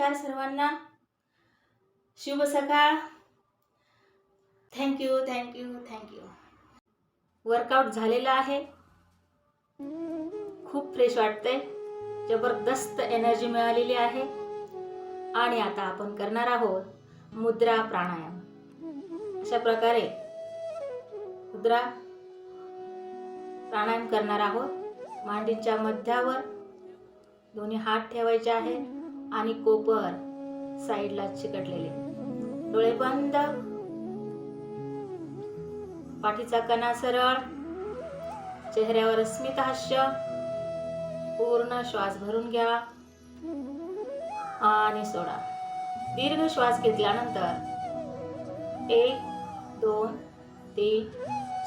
नमस्कार सर्वांना. शुभ सकाळ. थँक्यू थँक्यू थँक्यू वर्कआउट झालेलं आहे. खूप फ्रेश वाटतंय. जबरदस्त एनर्जी मिळालेली आहे. आणि आता आपण करणार आहोत मुद्रा प्राणायाम. अशा प्रकारे मुद्रा प्राणायाम करणार आहोत. मांडीच्या मध्यावर दोन्ही हात ठेवायचे आहेत. आणि कोपर साईडला चिकटलेले. डोळे बंद. पाठीचा कणा सरळ. चेहऱ्यावर स्मित हास्य. पूर्ण श्वास भरून घ्या. आणि सोडा. दीर्घ श्वास घेतल्यानंतर एक दोन तीन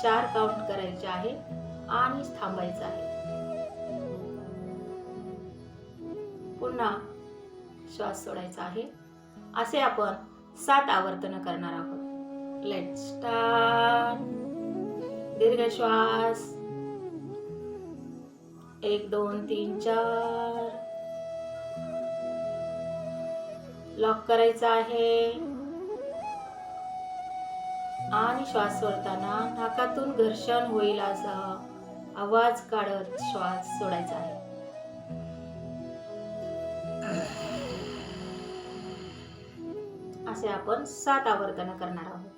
चार काउंट करायचे आहे आणि थांबायचं आहे. पुन्हा श्वास सोडायचा आहे. असे आपण सात आवर्तन करणार आहोत. लेट स्टार्ट दीर्घ श्वास. एक दोन तीन चार. लॉक करायचा आहे. आणि श्वास सोडताना नाकातून घर्षण होईल असा आवाज काढत श्वास सोडायचा आहे. असे आपण सात आवर्तन करणार आहोत.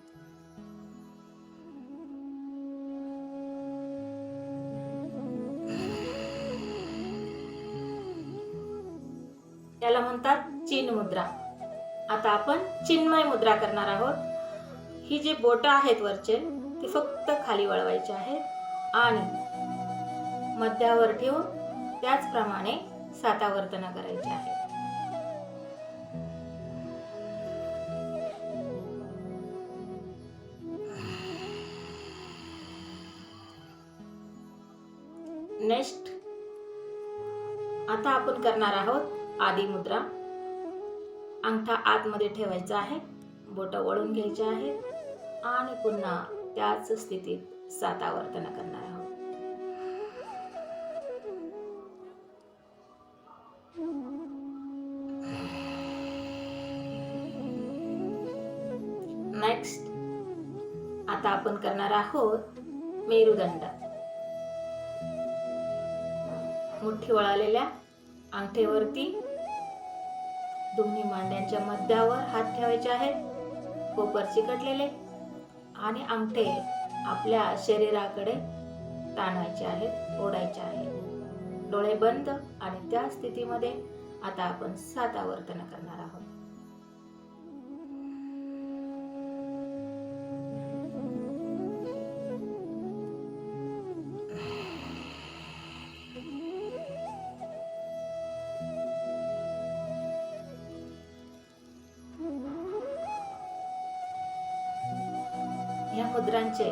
त्याला म्हणतात चिन मुद्रा. आता आपण चिन्मय मुद्रा करणार आहोत. ही जी बोट आहेत वरचे ती फक्त खाली वळवायचे आहेत आणि मध्यावर ठेवून त्याचप्रमाणे सातावर्तन करायचे आहे आता आपण करणार आहोत आदी मुद्रा. अंगठा आतमध्ये ठेवायचा आहे. बोट वळून घ्यायचे आहेत आणि पुन्हा त्याच स्थितीत सातावर्तन करणार आहोत. नेक्स्ट आता आपण करणार आहोत मेरुदंड. मुठ्ठी वळालेल्या अंगठेवरती दोन्ही मांड्यांच्या मध्यावर हात ठेवायचे आहेत. कोपर चिकटलेले आणि अंगठे आपल्या शरीराकडे ताणायचे आहेत ओढायचे आहेत. डोळे बंद आणि त्या स्थितीमध्ये आता आपण सात आवर्तन करणार आहोत मुद्रांचे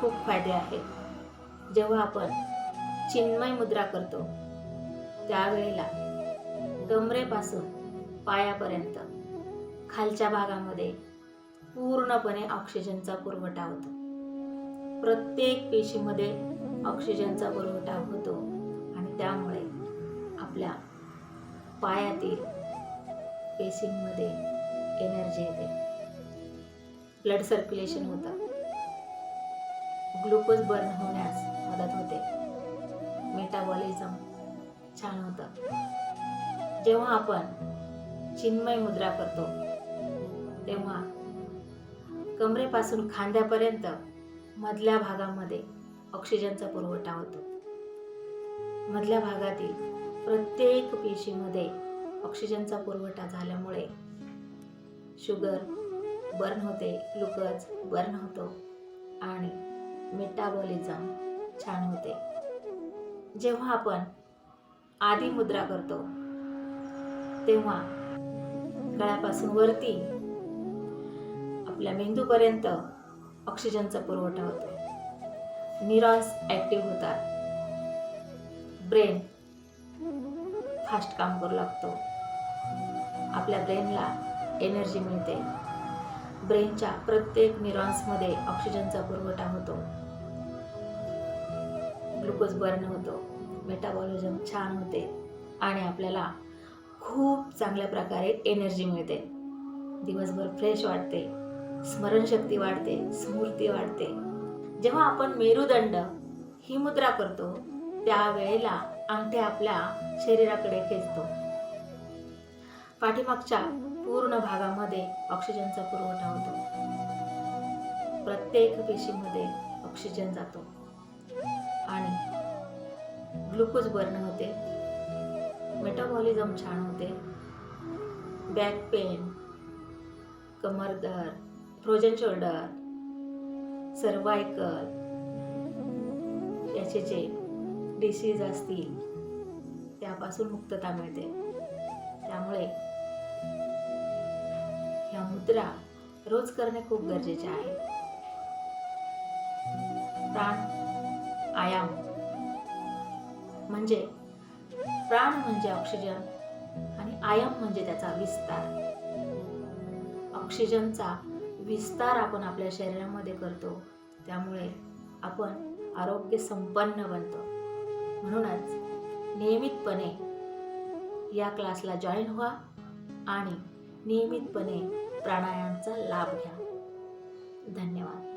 खूप फायदे आहेत. जेव्हा आपण चिन्मय मुद्रा करतो त्यावेळेला कमरेपासून पायापर्यंत खालच्या भागामध्ये पूर्णपणे ऑक्सिजनचा पुरवठा होतो. प्रत्येक पेशीमध्ये ऑक्सिजनचा पुरवठा होतो आणि त्यामुळे आपल्या पायातील पेशींमध्ये एनर्जी येते. ब्लड सर्क्युलेशन होतं. ग्लुकोज बर्न होण्यास मदत होते. मेटाबॉलिझम छान होतं. जेव्हा आपण चिन्मय मुद्रा करतो तेव्हा कमरेपासून खांद्यापर्यंत मधल्या भागामध्ये ऑक्सिजनचा पुरवठा होतो. मधल्या भागातील प्रत्येक पेशीमध्ये ऑक्सिजनचा पुरवठा झाल्यामुळे शुगर बर्न होते ग्लुकोज बर्न होतो आणि मेटाबॉलिझम छान होते. जेव्हा आपण आधी मुद्रा करतो तेव्हा गळ्यापासून वरती आपल्या मेंदूपर्यंत ऑक्सिजनचा पुरवठा होतो. न्यूरॉन्स ॲक्टिव्ह होतात. ब्रेन फास्ट काम करू लागतो. आपल्या ब्रेनला एनर्जी मिळते. ब्रेनच्या प्रत्येक न्यूरॉन्समध्ये ऑक्सिजनचा पुरवठा होतो. ग्लुकोज बर्न होतो मेटाबॉलिझम छान होते आणि आपल्याला खूप चांगल्या प्रकारे एनर्जी मिळते. दिवसभर फ्रेश वाटते स्मरणशक्ती वाढते स्मृती वाढते. जेव्हा आपण मेरुदंड ही मुद्रा करतो त्यावेळेला अंगठे आपल्या शरीराकडे खेचतो. पाठीमागच्या पूर्ण भागामध्ये ऑक्सिजनचा पुरवठा होतो. प्रत्येक पेशीमध्ये ऑक्सिजन जातो. आणि ग्लुकोज बर्न होते मेटाबॉलिझम छान होते. बॅक पेन कमर फ्रोजन शोल्डर सर्वायकल याचे जे डिसीज असतील त्यापासून मुक्तता मिळते. त्यामुळे ह्या मुद्रा रोज करणे खूप गरजेचे आहे. प्राण आयाम. म्हणजे प्राण म्हणजे ऑक्सिजन आणि आयाम म्हणजे त्याचा विस्तार. ऑक्सिजनचा विस्तार आपण आपल्या शरीरामध्ये करतो त्यामुळे आपण आरोग्य संपन्न बनतो. म्हणूनच नियमितपणे या क्लासला जॉईन व्हा आणि नियमितपणे प्राणायामचा लाभ घ्या. धन्यवाद.